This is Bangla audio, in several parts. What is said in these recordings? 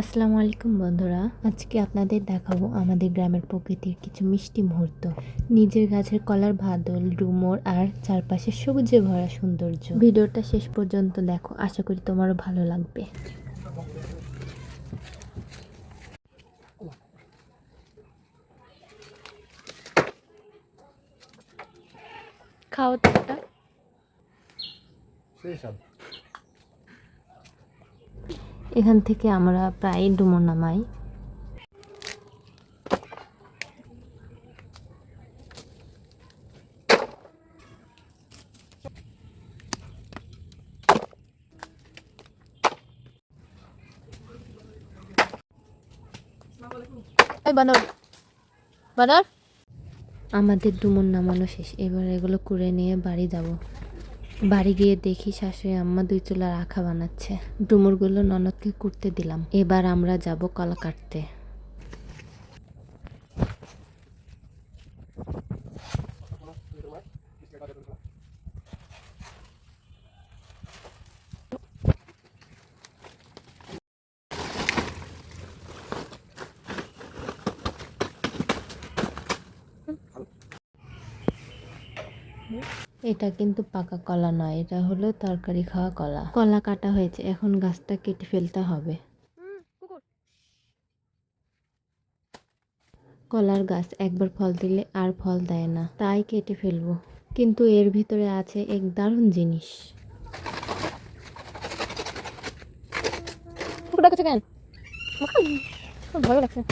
আসসালামু আলাইকুম বন্ধুরা। আজকে আপনাদের দেখাবো আমাদের গ্রামের প্রকৃতির কিছু মিষ্টি মুহূর্ত। নিজের গাছের কলার ভাদল ডুমর আর চারপাশে সবুজে ভরা সৌন্দর্য। ভিডিওটা শেষ পর্যন্ত দেখো, আশা করি তোমারও ভালো লাগবে। খাওয়া তো এখান থেকে আমরা প্রায় ডুমর নামাই। বানর। বানর। আমাদের ডুমুর নামানো শেষ। এবার এগুলো করে নিয়ে বাড়ি যাব। বাড়ি গিয়ে দেখি শাশুড়ি আম্মা দুই চুলা রাখা বানাচ্ছে। ডুমুরগুলো ননদকে কুড়তে দিলাম। এবার আমরা যাব কলা কাটতে। এটা কিন্তু পাকা কলা নয়, এটা হলো তরকারি খাওয়া কলা। কলা কাটা হয়েছে, এখন গাছটা কেটে ফেলতে হবে। কলার গাছ একবার ফল দিলে আর ফল দেয় না, তাই কেটে ফেলব। কিন্তু এর ভিতরে আছে এক দারুণ জিনিস। ভয় লাগছে।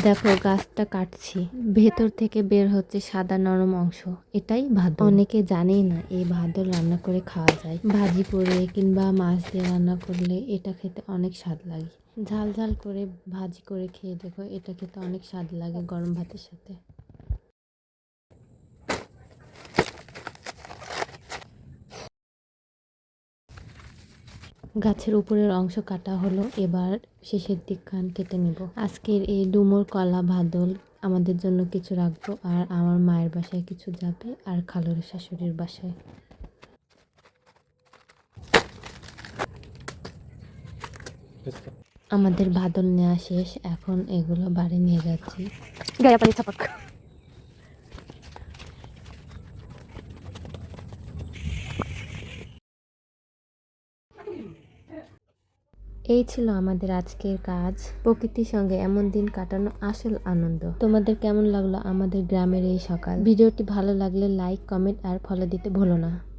দেখো, গাছটা কাটছি। ভেতর থেকে বের হচ্ছে সাদা নরম অংশ। এটাই ভাত অনেকে জানেই না, এই ভাদর রান্না করে খাওয়া যায়। ভাজি করে কিংবা মাছ দিয়ে রান্না করলে এটা খেতে অনেক স্বাদ লাগে। ঝাল ঝাল করে ভাজি করে খেয়ে দেখো, এটা খেতে অনেক স্বাদ লাগে গরম ভাতের সাথে। গাছের উপরের অংশ কাটা হলো, এবার শেষের দিক খান কেটে নেব। আজকের এই ডুমুর কলা ভাদল আমাদের জন্য কিছু রাখব, আর আমার মায়ের বাসায় কিছু যাবে, আর খালুর শাশুড়ির বাসায়। আমাদের ভাদল নেওয়া শেষ, এখন এগুলো বাড়ি নিয়ে যাচ্ছি। পানি এই ছিল আমাদের আজকের কাজ। প্রকৃতির সঙ্গে এমন দিন কাটানো আসল আনন্দ। তোমাদের কেমন লাগল আমাদের গ্রামের এই সকাল? ভিডিওটি ভালো লাগলে লাইক কমেন্ট আর ফলো দিতে ভুলো না।